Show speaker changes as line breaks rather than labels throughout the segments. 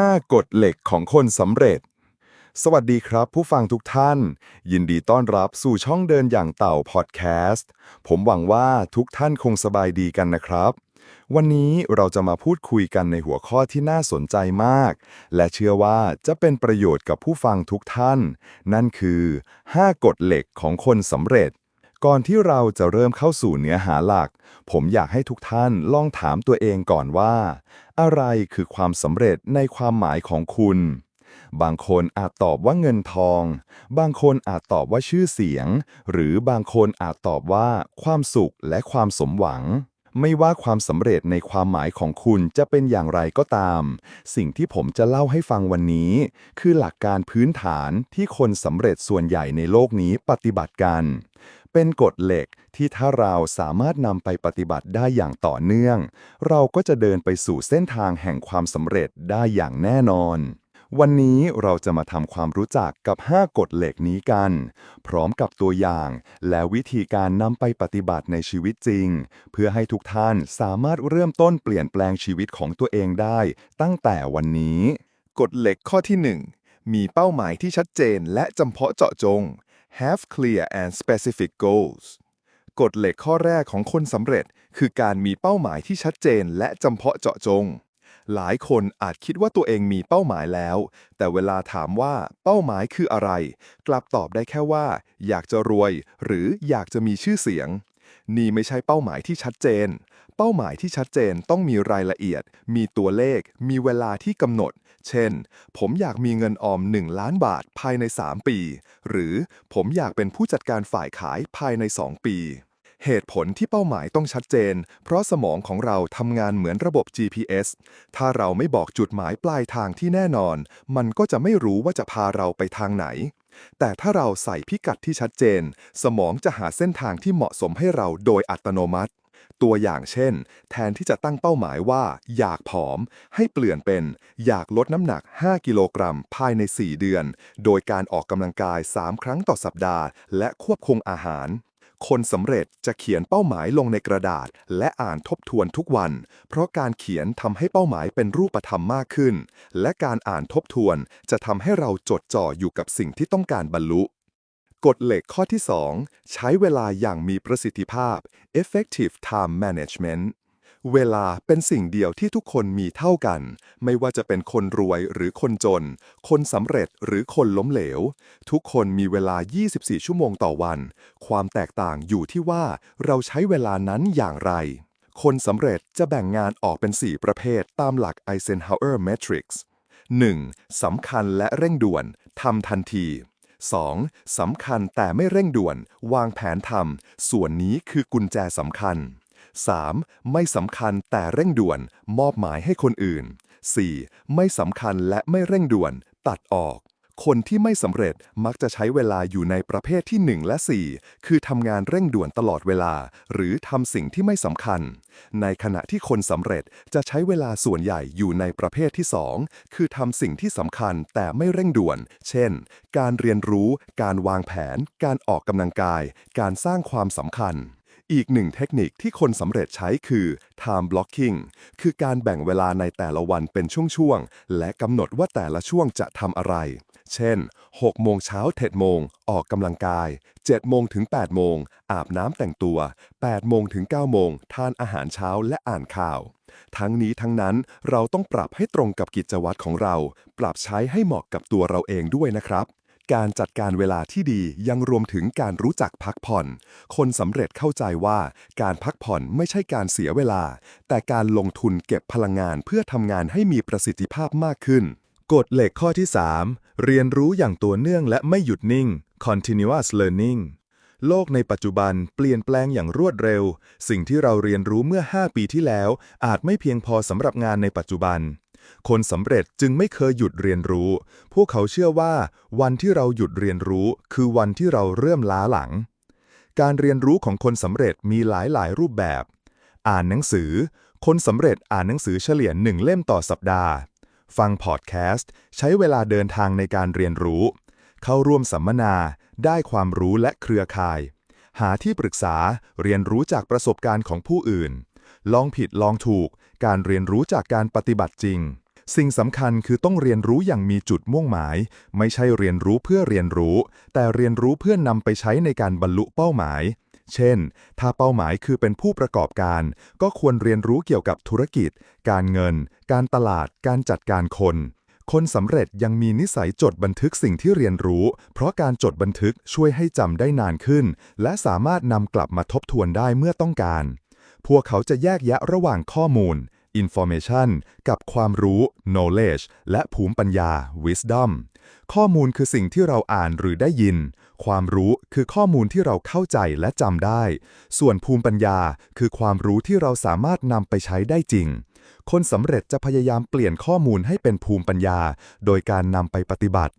5 กฎเหล็กของคนสำเร็จ สวัสดีครับ ผู้ฟังทุกท่าน ยินดีต้อนรับสู่ช่องเดินอย่างเต่าพอดแคสต์ ผมหวังว่าทุกท่านคงสบายดีกันนะครับ วันนี้เราจะมาพูดคุยกันในหัวข้อที่น่าสนใจมาก และเชื่อว่าจะเป็นประโยชน์กับผู้ฟังทุกท่าน นั่นคือ 5 กฎเหล็กของคนสำเร็จก่อนที่เราจะเริ่มเข้าสู่เนื้อหาหลัก ผมอยากให้ทุกท่านลองถามตัวเองก่อนว่าอะไรคือความสำเร็จในความหมายของคุณ บางคนอาจตอบว่าเงินทอง บางคนอาจตอบว่าชื่อเสียง หรือบางคนอาจตอบว่าความสุขและความสมหวังไม่ว่าความสำเร็จในความหมายของคุณจะเป็นอย่างไรก็ตาม สิ่งที่ผมจะเล่าให้ฟังวันนี้ คือหลักการพื้นฐานที่คนสำเร็จส่วนใหญ่ในโลกนี้ปฏิบัติกัน เป็นกฎเหล็กที่ถ้าเราสามารถนำไปปฏิบัติได้อย่างต่อเนื่อง เราก็จะเดินไปสู่เส้นทางแห่งความสำเร็จได้อย่างแน่นอน วันนี้เราจะมาทำความรู้จักกับ 5 กฎเหล็กนี้กัน พร้อมกับตัวอย่าง และวิธีการนำไปปฏิบัติในชีวิตจริง เพื่อให้ทุกท่านสามารถเริ่มต้นเปลี่ยนแปลงชีวิตของตัวเองได้ ตั้งแต่วันนี้
กฎเหล็กข้อที่ 1 มีเป้าหมายที่ชัดเจนและจำเพาะเจาะจง have clear and specific goals กฎเหล็กข้อแรกของคนสำเร็จ คือการมีเป้าหมายที่ชัดเจนและจำเพาะเจาะจง หลายคนอาจคิดว่าตัวเองมีเป้าหมายแล้ว แต่เวลาถามว่าเป้าหมายคืออะไร กลับตอบได้แค่ว่า อยากจะรวย หรืออยากจะมีชื่อเสียง นี่ไม่ใช่เป้าหมายที่ชัดเจน เป้าหมายที่ชัดเจนต้องมีรายละเอียด มีตัวเลข มีเวลาที่กำหนด เช่น ผมอยากมีเงินออม 1 ล้านบาทภายใน 3 ปี หรือผมอยากเป็นผู้จัดการฝ่ายขายภายใน 2 ปี เหตุผลที่เป้าหมายต้องชัดเจน เพราะสมองของเราทำงานเหมือนระบบ GPS ถ้าเราไม่บอกจุดหมายปลายทางที่แน่นอน มันก็จะไม่รู้ว่าจะพาเราไปทางไหน แต่ถ้าเราใส่พิกัดที่ชัดเจน สมองจะหาเส้นทางที่เหมาะสมให้เราโดยอัตโนมัติ ตัวอย่างเช่น แทนที่จะตั้งเป้าหมายว่า อยากผอม ให้เปลี่ยนเป็น อยากลดน้ำหนัก 5 กิโลกรัม ภายใน 4 เดือน โดยการออกกำลังกาย 3 ครั้งต่อสัปดาห์ และควบคุมอาหาร คนสำเร็จจะเขียนเป้าหมายลงในกระดาษ และอ่านทบทวนทุกวัน เพราะการเขียนทำให้เป้าหมายเป็นรูปธรรมมากขึ้น และการอ่านทบทวนจะทำให้เราจดจ่ออยู่กับสิ่งที่ต้องการบรรลุกฎเหล็กข้อที่ 2 ใช้เวลาอย่างมีประสิทธิภาพ effective time management เวลาเป็นสิ่งเดียวที่ทุกคนมีเท่ากัน ไม่ว่าจะเป็นคนรวยหรือคนจน คนสำเร็จหรือคนล้มเหลว ทุกคนมีเวลา 24 ชั่วโมงต่อวัน ความแตกต่างอยู่ที่ว่าเราใช้เวลานั้นอย่างไร คนสำเร็จจะแบ่งงานออกเป็น 4 ประเภทตามหลัก Eisenhower Matrix 1. สำคัญและเร่งด่วนทำทันที 2. สำคัญแต่ไม่เร่งด่วน วางแผนทำส่วนนี้คือกุญแจสำคัญ 3. ไม่สำคัญแต่เร่งด่วน มอบหมายให้คนอื่น 4. ไม่สำคัญและไม่เร่งด่วน ตัดออก คนที่ไม่สำเร็จมักจะใช้เวลาอยู่ในประเภทที่ 1 และ 4 คือทำงานเร่งด่วนตลอดเวลา หรือทำสิ่งที่ไม่สำคัญ ในขณะที่คนสำเร็จจะใช้เวลาส่วนใหญ่อยู่ในประเภทที่ 2 คือทำสิ่งที่สำคัญแต่ไม่เร่งด่วน เช่น การเรียนรู้ การวางแผน การออกกำลังกาย การสร้างความสำคัญ อีกหนึ่งเทคนิคที่คนสำเร็จใช้คือ time blocking คือการแบ่งเวลาในแต่ละวันเป็นช่วงๆ และกำหนดว่าแต่ละช่วงจะทำอะไร เช่น 6 โมงเช้าเทดโมง ออกกำลังกาย 7 โมงถึง 8 โมง อาบน้ำแต่งตัว 8 โมงถึง 9 โมง ทานอาหารเช้าและอ่านข่าว ทั้งนี้ทั้งนั้นเราต้องปรับให้ตรงกับกิจวัตรของเรา ปรับใช้ให้เหมาะกับตัวเราเองด้วยนะครับ การจัดการเวลาที่ดียังรวมถึงการรู้จักพักผ่อน คนสำเร็จเข้าใจว่าการพักผ่อนไม่ใช่การเสียเวลา แต่การลงทุนเก็บพลังงานเพื่อทำงานให้มีประสิทธิภาพมากขึ้น
กฎเหล็กข้อที่ 3 เรียนรู้อย่างตัวเนื่องและไม่หยุดนิ่ง continuous learning โลกในปัจจุบันเปลี่ยนแปลงอย่างรวดเร็ว สิ่งที่เราเรียนรู้เมื่อ 5 ปีที่แล้ว อาจไม่เพียงพอสำหรับงานในปัจจุบัน คนสำเร็จจึงไม่เคยหยุดเรียนรู้ พวกเขาเชื่อว่า วันที่เราหยุดเรียนรู้ คือวันที่เราเริ่มล้าหลัง การเรียนรู้ของคนสำเร็จมีหลายหลายรูปแบบ อ่านหนังสือ คนสำเร็จอ่านหนังสือเฉลี่ยหนึ่งเล่มต่อสัปดาห์ ฟังพอดแคสต์ ใช้เวลาเดินทางในการเรียนรู้ เข้าร่วมสัมมนา ได้ความรู้และเครือข่าย หาที่ปรึกษาเรียนรู้จากประสบการณ์ของผู้อื่น ลองผิดลองถูก การเรียนรู้จากการปฏิบัติจริง
สิ่งสำคัญคือต้องเรียนรู้อย่างมีจุดมุ่งหมาย ไม่ใช่เรียนรู้เพื่อเรียนรู้ แต่เรียนรู้เพื่อนนำไปใช้ในการบรรลุเป้าหมาย เช่น ถ้าเป้าหมายคือเป็นผู้ประกอบการ ก็ควรเรียนรู้เกี่ยวกับธุรกิจ การเงิน การตลาด การจัดการคนคนสำเร็จยังมีนิสัยจดบันทึกสิ่งที่เรียนรู้ เพราะการจดบันทึกช่วยให้จำได้นานขึ้น และสามารถนำกลับมาทบทวนได้เมื่อต้องการ พวกเขาจะแยกแยะระหว่างข้อมูล information กับความรู้ knowledge และภูมิปัญญา wisdom ข้อมูลคือสิ่งที่เราอ่านหรือได้ยิน ความรู้คือข้อมูลที่เราเข้าใจและจำได้ ส่วนภูมิปัญญาคือความรู้ที่เราสามารถนำไปใช้ได้จริง คนสำเร็จจะพยายามเปลี่ยนข้อมูลให้เป็นภูมิปัญญา โดยการนำไปปฏิบัติ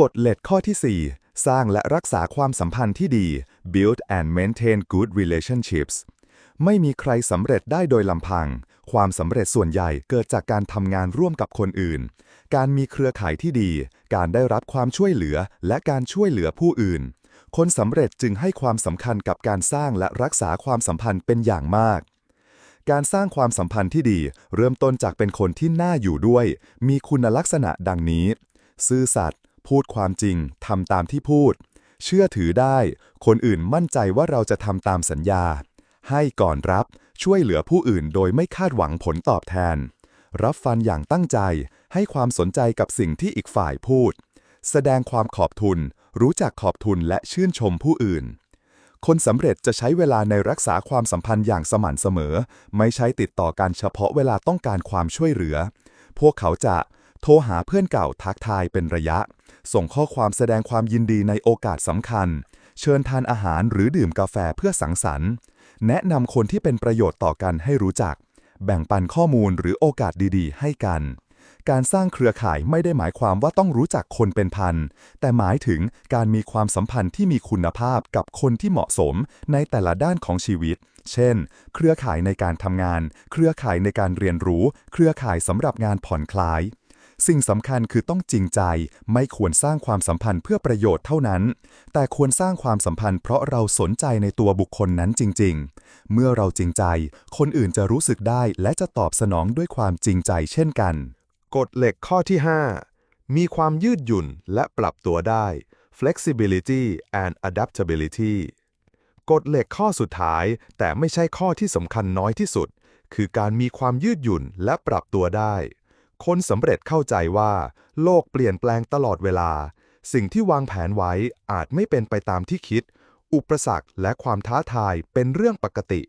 กฎเหล็กข้อที่ 4 สร้างและรักษาความสัมพันธ์ที่ดี build and maintain good relationships ไม่มีใครสำเร็จได้โดยลำพัง ความสำเร็จส่วนใหญ่เกิดจากการทำงานร่วมกับคนอื่น การมีเครือข่ายที่ดี การได้รับความช่วยเหลือ และการช่วยเหลือผู้อื่น คนสำเร็จจึงให้ความสำคัญกับการสร้างและรักษาความสัมพันธ์เป็นอย่างมาก การสร้างความสัมพันธ์ที่ดี เริ่มต้นจากเป็นคนที่น่าอยู่ด้วย มีคุณลักษณะดังนี้ ซื่อสัตย์ พูดความจริง ทำตามที่พูด เชื่อถือได้ คนอื่นมั่นใจว่าเราจะทำตามสัญญา ให้ก่อนรับ ช่วยเหลือผู้อื่นโดยไม่คาดหวังผลตอบแทน รับฟังอย่างตั้งใจ ให้ความสนใจกับสิ่งที่อีกฝ่ายพูด แสดงความขอบทุน รู้จักขอบทุนและชื่นชมผู้อื่น คนสำเร็จจะใช้เวลาในรักษาความสัมพันธ์อย่างสม่ำเสมอ ไม่ใช่ติดต่อกันเฉพาะเวลาต้องการความช่วยเหลือ พวกเขาจะโทรหาเพื่อนเก่าทักทายเป็นระยะ ส่งข้อความแสดงความยินดีในโอกาสสำคัญ เชิญทานอาหารหรือดื่มกาแฟเพื่อสังสรรค์ แนะนำคนที่เป็นประโยชน์ต่อกันให้รู้จัก แบ่งปันข้อมูลหรือโอกาสดีๆ ให้กัน การสร้างเครือข่ายไม่ได้หมายความว่าต้องรู้จักคนเป็นพัน แต่หมายถึงการมีความสัมพันธ์ที่มีคุณภาพกับคนที่เหมาะสมในแต่ละด้านของชีวิต เช่น เครือข่ายในการทำงาน เครือข่ายในการเรียนรู้ เครือข่ายสำหรับงานผ่อนคลาย สิ่งสำคัญคือต้องจริงใจ ไม่ควรสร้างความสัมพันธ์เพื่อประโยชน์เท่านั้น แต่ควรสร้างความสัมพันธ์เพราะเราสนใจในตัวบุคคลนั้นจริง ๆ เมื่อเราจริงใจ คนอื่นจะรู้สึกได้และจะตอบสนองด้วยความจริงใจเช่นกัน
กฎเหล็กข้อที่ 5 มีความยืดหยุ่นและปรับตัวได้ flexibility and adaptability กฎเหล็กข้อสุดท้าย แต่ไม่ใช่ข้อที่สำคัญน้อยที่สุด คือการมีความยืดหยุ่นและปรับตัวได้ คนสำเร็จเข้าใจว่า โลกเปลี่ยนแปลงตลอดเวลา สิ่งที่วางแผนไว้อาจไม่เป็นไปตามที่คิด อุปสรรคและความท้าทายเป็นเรื่องปกติ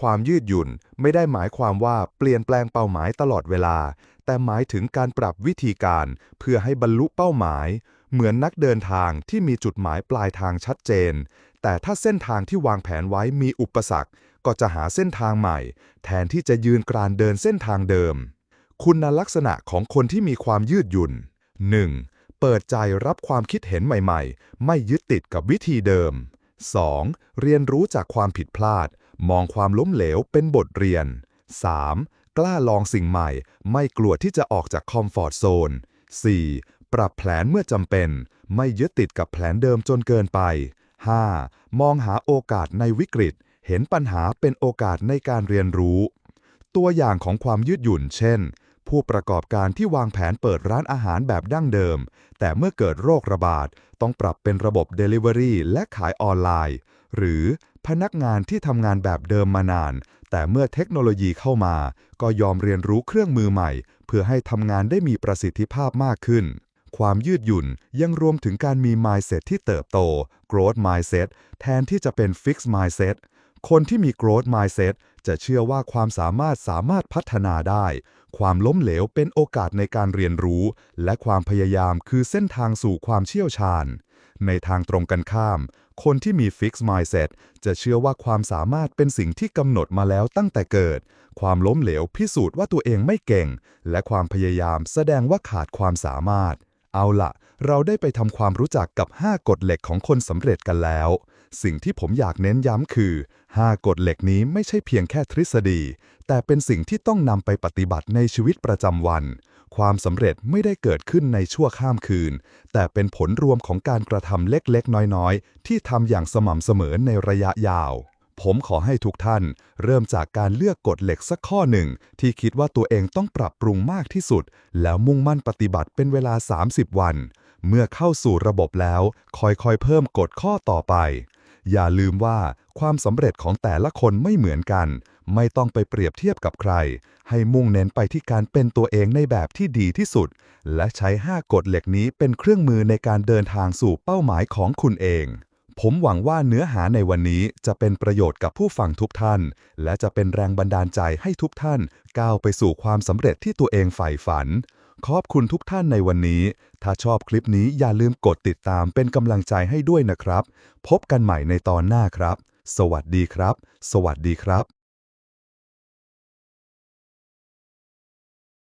ความยืดหยุ่นไม่ได้หมายความว่าเปลี่ยนแปลงเป้าหมายตลอดเวลา แต่หมายถึงการปรับวิธีการเพื่อให้บรรลุเป้าหมาย เหมือนนักเดินทางที่มีจุดหมายปลายทางชัดเจน แต่ถ้าเส้นทางที่วางแผนไว้มีอุปสรรคก็จะหาเส้นทางใหม่ แทนที่จะยืนกรานเดินเส้นทางเดิม คุณลักษณะของคนที่มีความยืดหยุ่น 1. เปิดใจรับความคิดเห็นใหม่ๆ ไม่ยึดติดกับวิธีเดิม 2. เรียนรู้จากความผิดพลาด มองความล้มเหลวเป็นบทเรียน 3. กล้าลองสิ่งใหม่ ไม่กลัวที่จะออกจากคอมฟอร์ทโซน 4. ปรับแผนเมื่อจำเป็น ไม่ยึดติดกับแผนเดิมจนเกินไป 5. มองหาโอกาสในวิกฤต เห็นปัญหาเป็นโอกาสในการเรียนรู้ ตัวอย่างของความยืดหยุ่น เช่น ผู้ประกอบการที่วางแผนเปิดร้านอาหารแบบดั้งเดิม แต่เมื่อเกิดโรคระบาด ต้องปรับเป็นระบบ Delivery และขายออนไลน์ หรือพนักงานที่ทำงานแบบเดิมมานาน แต่เมื่อเทคโนโลยีเข้ามา ก็ยอมเรียนรู้เครื่องมือใหม่ เพื่อให้ทำงานได้มีประสิทธิภาพมากขึ้น ความยืดหยุ่นยังรวมถึงการมี mindset ที่เติบโต growth mindset แทนที่จะเป็น fixed mindset คนที่มี growth mindset จะเชื่อว่าความสามารถสามารถพัฒนาได้ ความล้มเหลวเป็นโอกาสในการเรียนรู้ และความพยายามคือเส้นทางสู่ความเชี่ยวชาญ ในทางตรงกันข้าม คนที่มี fixed mindset จะเชื่อว่าความสามารถเป็นสิ่งที่กำหนดมาแล้วตั้งแต่เกิด ความล้มเหลวพิสูจน์ว่าตัวเองไม่เก่ง และความพยายามแสดงว่าขาดความสามารถ เอาละเราได้ไปทำความรู้จักกับ 5 กฎเหล็กของคนสำเร็จกันแล้ว สิ่งที่ผมอยากเน้นย้ำคือ 5 กฎเหล็กนี้ไม่ใช่เพียงแค่ทฤษฎี แต่เป็นสิ่งที่ต้องนำไปปฏิบัติในชีวิตประจำวัน ความสำเร็จไม่ได้เกิดขึ้นในชั่วข้ามคืน แต่เป็นผลรวมของการกระทำเล็กๆ น้อยๆ ที่ทำอย่างสม่ำเสมอในระยะยาว ผมขอให้ทุกท่าน เริ่มจากการเลือกกฎเหล็กสักข้อหนึ่ง ที่คิดว่าตัวเองต้องปรับปรุงมากที่สุด แล้วมุ่งมั่นปฏิบัติเป็นเวลา 30 วันเมื่อเข้าสู่ระบบแล้ว ค่อยๆ เพิ่มกฎข้อต่อไป อย่าลืมว่าความสำเร็จของแต่ละคนไม่เหมือนกัน ไม่ต้องไปเปรียบเทียบกับใคร ให้มุ่งเน้นไปที่การเป็นตัวเองในแบบที่ดีที่สุด และใช้ 5 กฎเหล็กนี้เป็นเครื่องมือในการเดินทางสู่เป้าหมายของคุณเอง ผมหวังว่าเนื้อหาในวันนี้จะเป็นประโยชน์กับผู้ฟังทุกท่าน และจะเป็นแรงบันดาลใจให้ทุกท่าน ก้าวไปสู่ความสำเร็จที่ตัวเองใฝ่ฝัน ขอบคุณทุกท่านในวันนี้ ถ้าชอบคลิปนี้อย่าลืมกดติดตามเป็นกำลังใจให้ด้วยนะครับ พบกันใหม่ในตอนหน้าครับ สวัสดีครับ สวัสดีครับ